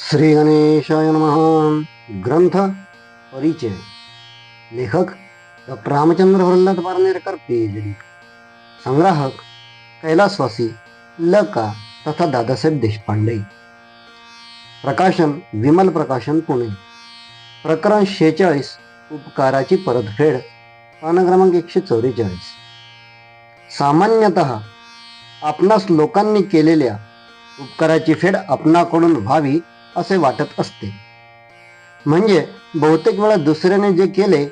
श्री गणेशाय महान ग्रंथ परिचय. लेखक डॉक्टर रामचंद्र प्रल्हाद पारनेरकर पीएचडी संग्राहक कैलासवासी ल का तथा दादासाहेब देशपांडे. प्रकाशन विमल प्रकाशन पुणे. प्रकरण शेहेचाळीस उपकाराची परतफेड पान क्रमांक एकशे चौवेचाळीस. सामान्यतः आपणास लोकांनी केलेल्या उपकाराची फेड आपणाकडून व्हावी असे वाटत असते. म्हणजे बहुतेक वेळा दुसऱ्याने जे केले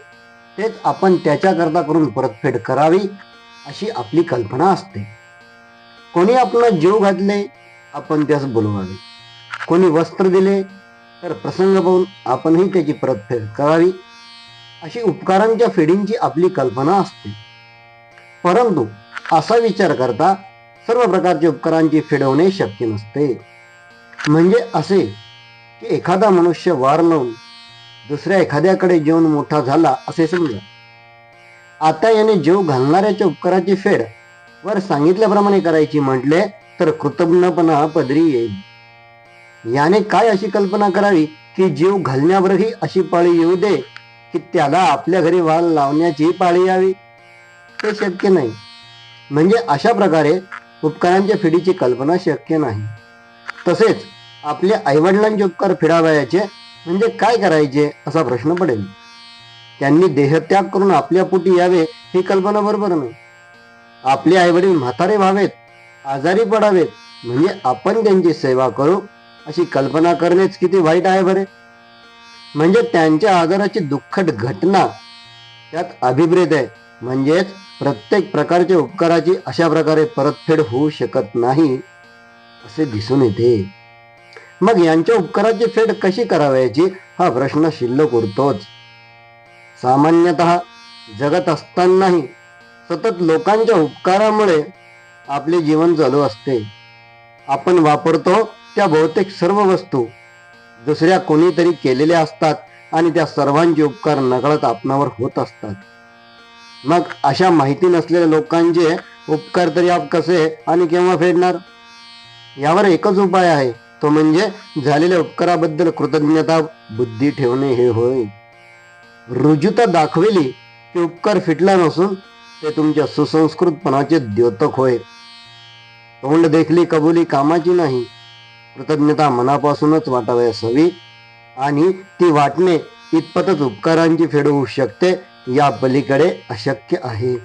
तेच आपण त्याच्याकरता करून परतफेड करावी अशी आपली कल्पना असते. कोणी आपला जीव घातले आपण त्यास बोलवावे. कोणी वस्त्र दिले तर प्रसंग पाहून आपणही त्याची परतफेड करावी अशी उपकारांच्या फेडींची आपली कल्पना असते. परंतु असा विचार करता सर्व प्रकारच्या उपकारांची फेडवणे शक्य नसते. म्हणजे असे की एखादा मनुष्य वार लावून दुसऱ्या एखाद्याकडे जेवण मोठा झाला असे समजा. आता याने जीव घालणाऱ्याच्या उपकाराची फेड वर सांगितल्याप्रमाणे करायची म्हटले तर कृतज्ञपणा पदरी येईल. याने काय अशी कल्पना करावी की जीव घालण्यावरही अशी पाळी येऊ दे की त्याला आपल्या घरी वाल लावण्याची पाळी यावी? ते शक्य नाही. म्हणजे अशा प्रकारे उपकारांच्या फेडीची कल्पना शक्य नाही. तसेच आपल्या आईवडिलांचे उपकार फिरावयाचे म्हणजे काय करायचे असा प्रश्न पडेल. त्यांनी देहत्याग करून आपल्या पोटी यावे ही कल्पना बरोबर नाही. आपले आईवडील म्हातारे व्हावेत आजारी पडावेत म्हणजे आपण त्यांची सेवा करू अशी कल्पना करणेच किती वाईट आहे बरे. म्हणजे त्यांच्या आजाराची दुःखद घटना त्यात अभिप्रेत आहे. म्हणजेच प्रत्येक प्रकारच्या उपकाराची अशा प्रकारे परतफेड होऊ शकत नाही असे दिसून येते. मग यांच्या उपकाराची फेड कशी करावयाची? हा प्रश्न शिल्लक उरतोच. सामान्यतः जगत असतानाही सतत लोकांच्या उपकारामुळे आपले जीवन चालू असते. आपण वापरतो त्या बहुतेक सर्व वस्तू. दुसऱ्या कोणीतरी केलेल्या असतात आणि त्या सर्वांचे उपकार नकळत आपणावर होत असतात. मग अशा माहिती नसलेल्या लोकांचे उपकार तरी आप कसे आणि केव्हा फेडणार? यावर एकच उपाय आहे. तो म्हणजे झालेल्या उपकाराबद्दल कृतज्ञता बुद्धी ठेवणे हे होय. रुजुता दाखविली की उपकार फिटला नसून ते तुमच्या सुसंस्कृतपणाचे द्योतक होय. तोंड देखली कबुली कामाची नाही. कृतज्ञता मनापासूनच वाटावयास हवी आणि ती वाटणे इतपतच उपकारांची फेड होऊ शकते या पलीकडे अशक्य आहे.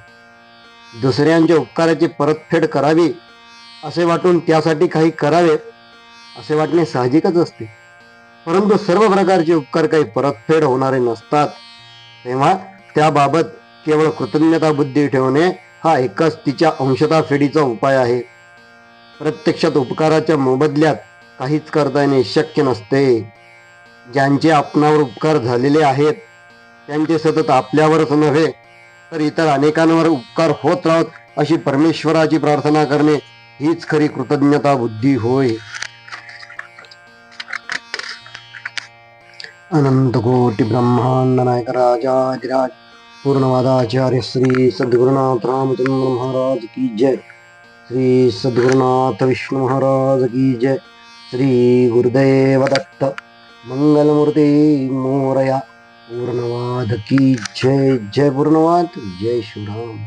दुसऱ्यांच्या उपकाराची परतफेड करावी असे वाटून त्यासाठी काही करावे असे वाटणे साहजिकच असते. परंतु सर्व प्रकारचे उपकार काही परतफेड होणारे नसतात. तेव्हा त्याबाबत केवळ कृतज्ञता बुद्धी ठेवणे हा एकच तिच्या अंशता फेडीचा उपाय आहे. प्रत्यक्षात उपकाराच्या मोबदल्यात काहीच करता येणे शक्य नसते. ज्यांचे आपणावर उपकार झालेले आहेत त्यांचे सतत आपल्यावरच नव्हे तर इतर अनेकांवर उपकार होत राहत अशी परमेश्वराची प्रार्थना करणे हीच खरी कृतज्ञता बुद्धी होय. अनंत कोटी ब्रह्मांड नायक राजाधिराज पूर्णवादाचार्य श्री सद्गुरुनाथ रामचंद्र महाराज की जय। श्री सद्गुरुनाथ विष्णू महाराज की जय। श्री गुरुदेव दत्त मंगलमूर्ती मोरया पूर्णवाद की जय। जय पूर्णवाद जय शिवराम